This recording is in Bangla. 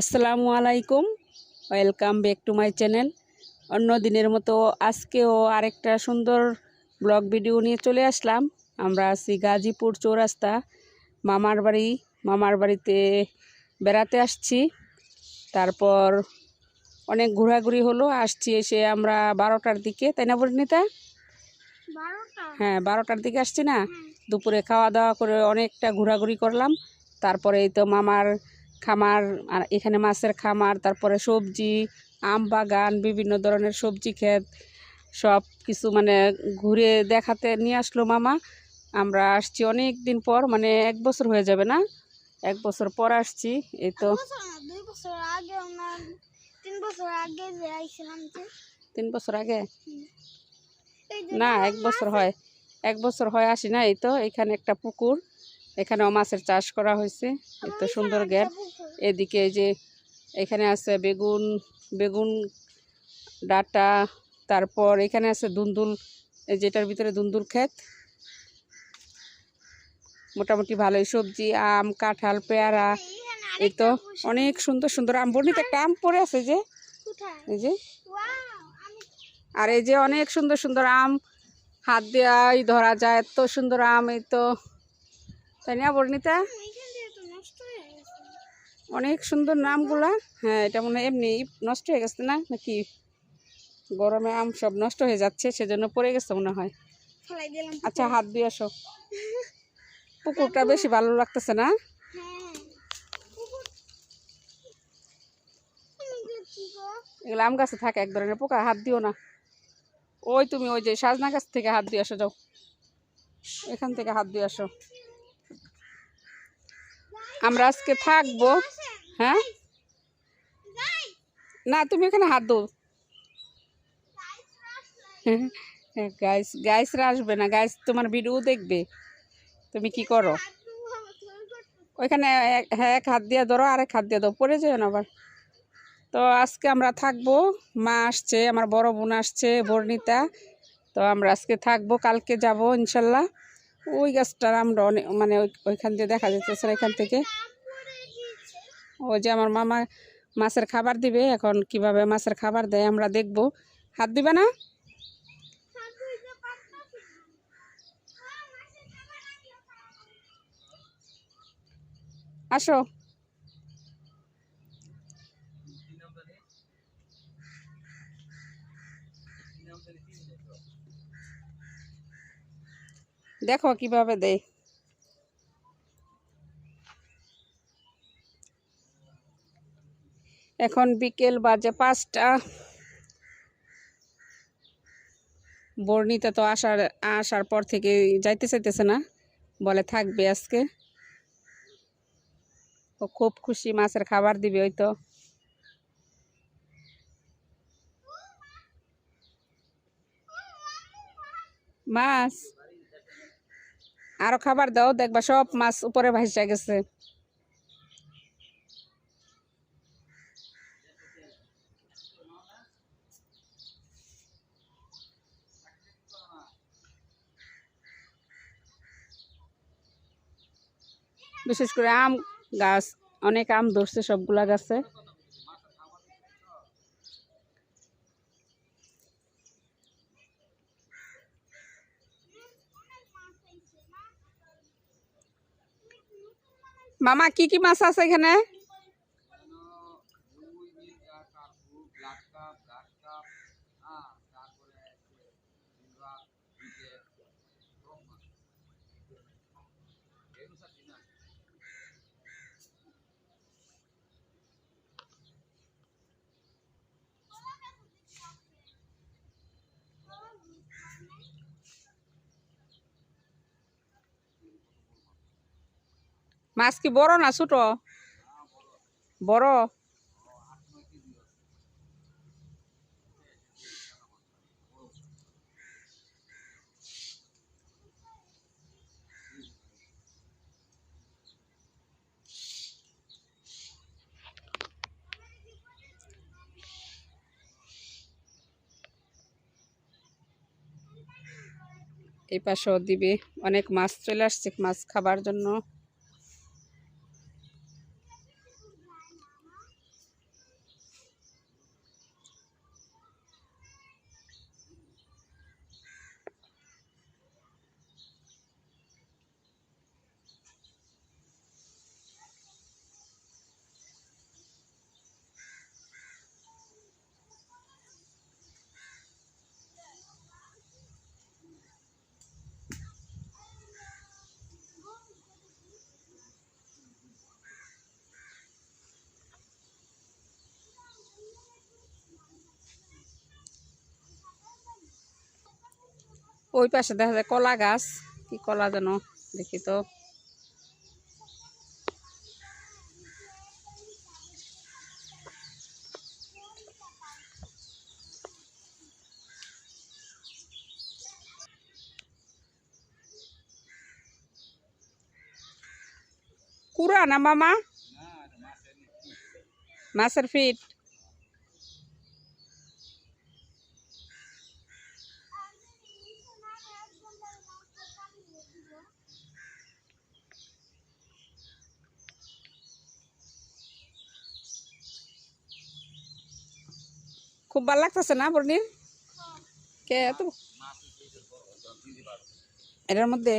আসসালামু আলাইকুম। Welcome back to my channel অন্য দিনের মতো আজকেও আরেকটা সুন্দর ব্লগ ভিডিও নিয়ে চলে আসলাম। আমরা আছি গাজীপুর চৌরাস্তা। মামার বাড়ি মামার বাড়িতে বেড়াতে আসছি। তারপর অনেক ঘোরাঘুরি হলো আসছি এসে আমরা বারোটার দিকে তাই না বর্ণিতা হ্যাঁ বারোটার দিকে আসছি না? দুপুরে খাওয়া দাওয়া করে অনেকটা ঘোরাঘুরি করলাম। তারপরে এই তো মামার খামার আর এখানে মাছের খামার তারপরে সবজি আম বাগান বিভিন্ন ধরনের সবজি ক্ষেত সব কিছু মানে ঘুরে দেখাতে নিয়ে আসলো মামা। আমরা আসছি অনেক দিন পর মানে এক বছর হয়ে যাবে না? এক বছর পর আসছি এই তো। তিন বছর আগে না এক বছর হয় এক বছর হয় আসি না এই তো। এখানে একটা পুকুর এখানেও মাছের চাষ করা হয়েছে, এত সুন্দর গেট এদিকে যে এখানে আছে বেগুন বেগুন ডাটা, তারপর এখানে আছে দুন্দুল যেটার ভিতরে দুন্দুল ক্ষেত। মোটামুটি ভালোই সবজি, আম, কাঁঠাল, পেয়ারা, এই তো অনেক সুন্দর সুন্দর আম। বর্ণিতে একটা আম পড়ে আছে যে, এই যে। আর এই যে অনেক সুন্দর সুন্দর আম, হাত দেওয়াই ধরা যায়, এত সুন্দর আম, এই তো। তাই না বর্ণিতা? অনেক সুন্দর নামগুলা। হ্যাঁ এটা মনে হয় এমনি নষ্ট হয়ে গেছে না নাকি? গরমে আম সব নষ্ট হয়ে যাচ্ছে সেজন্য পড়ে গেছে মনে হয়। আচ্ছা হাত দিয়ে আসো। পুকুরটা বেশি ভালো লাগতেছে না? এগুলো আম গাছে থাকে এক ধরনের পোকা হাত দিও না। ওই তুমি ওই যে সাজনা গাছ থেকে হাত দিয়ে আসো যাও। এখান থেকে হাত দিয়ে আসো। আমরা আজকে থাকব হ্যাঁ? না, তুমি এখানে হাত দো গাইস গাইসরা আসবে না। গাইস তোমার ভিডিও দেখবে। তুমি কি করো? ওইখানে হ্যাঁ এক হাত দিয়ে ধরো আর এক হাত দিয়ে দাও পড়ে যাবে না আবার। তো আজকে আমরা থাকব। মা আসছে, আমার বড় বোন আসছে, বর্ণিতা। তো আমরা আজকে থাকব, কালকে যাব, ইনশাল্লাহ। ওই গাছটার আমরা অনেক মানে ওই- ওইখান দিয়ে দেখা যাচ্ছে এখান থেকে। ও যে আমার মামা মাছের খাবার দিবে, এখন কীভাবে মাছের খাবার দেয় আমরা দেখব। হাত দিবে না? আসো। দেখো কীভাবে দেয় এখন বিকেল বাজে পাঁচটা। বর্ণিতা তো আসার আসার পর থেকে যাইতে চাইতেছে না। বলে থাকবে আজকে। ও খুব খুশি মাছের খাবার দিবে ওই তো। মাছ? আরও খাবার দাও, দেখবা সব মাছ উপরে ভাসা গেছে। বিশেষ করে আম গাছ, অনেক আম ধরছে সবগুলা গাছে। মামা কি কি মাছ আছে এখানে? মাছ কি বড় না ছোট? বড়? এই পাশেও দিবে। অনেক মাছ চলে আসছে মাছ খাবার জন্য। ওই পাশে দেখা যায় কলা গাছ কি কলা যেন দেখি তো কুড়া না মামা মাছের ফিট খুব ভালো লাগতেছে না বর্ণির? কে এত? এটার মধ্যে?